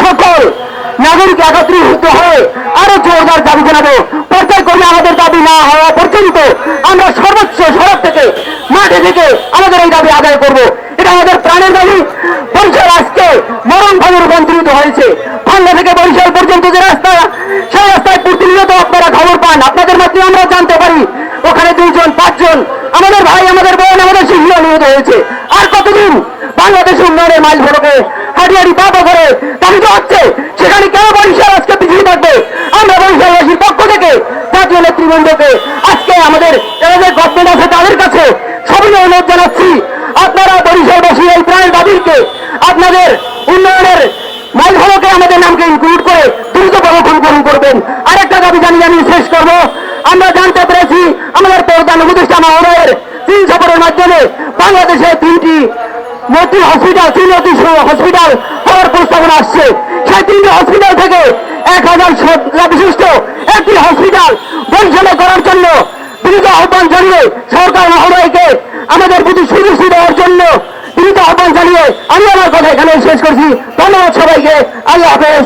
সকল নাগরিক একত্রিত হয়ে আরও জোরদার দাবি জানাব। পর্যায় করে আমাদের দাবি না হওয়া পর্যন্ত আমরা সর্বোচ্চ সড়ক থেকে, মাঠে থেকে আমাদের এই দাবি আদায় করব। এটা আমাদের প্রাণের দাবি। বরিশাল আজকে মরণ ভাবে রূপান্তরিত হয়েছে। ভাঙ্গা থেকে বরিশাল পর্যন্ত যে রাস্তা, সেই রাস্তায় প্রতিনিয়ত আপনারা খবর পান। আপনাদের মাধ্যমে আমরা জানতে পারি। ওখানে দুইজন, পাঁচজন, আমাদের ভাই, আমাদের বোন, আমাদের শিশু নিহত হয়েছে। আর কতদিন বাংলাদেশ উন্নয়নের মাইল হাঁটিয়ারি পাপা করে দাবি তো হচ্ছে সেখানে কেন বরিশাল আজকে পিছিয়ে থাকবে? আমরা বরিশালবাসীর পক্ষ থেকে জাতীয় নেতৃবৃন্দকে আজকে আমাদের যারা যে গভর্নমেন্ট আছে তাদের কাছে সবই অনুরোধ জানাচ্ছি। আপনারা বরিশালবাসী এই প্রাণের দাবিকে আপনাদের উন্নয়নের মাইলফলকে আমাদের নামকে ইনক্লুড করে দ্রুত প্রদর্শন গ্রহণ করবেন। আরেকটা দাবি জানিয়ে আমি শেষ করব। আমরা জানতে পেরেছি আমাদের প্রধান উপদেষ্টা মহোদয়ের তিন সফরের মাধ্যমে বাংলাদেশে তিনটি নতুন হসপিটাল তিনটি হসপিটাল হওয়ার প্রস্তাবনা আসছে। সেই তিনটি হসপিটাল থেকে এক হাজার বিশিষ্ট একটি হসপিটাল পরিচালনা করার জন্য দ্রুত আহ্বান জানিয়ে সরকার মহোদয়কে আমাদের প্রতি সুদৃষ্টি দেওয়ার জন্য দ্রুত আহ্বান জানিয়ে আমি আমার কথা এখানে শেষ করছি। ধন্যবাদ সবাইকে। আল্লাহ হাফেজ।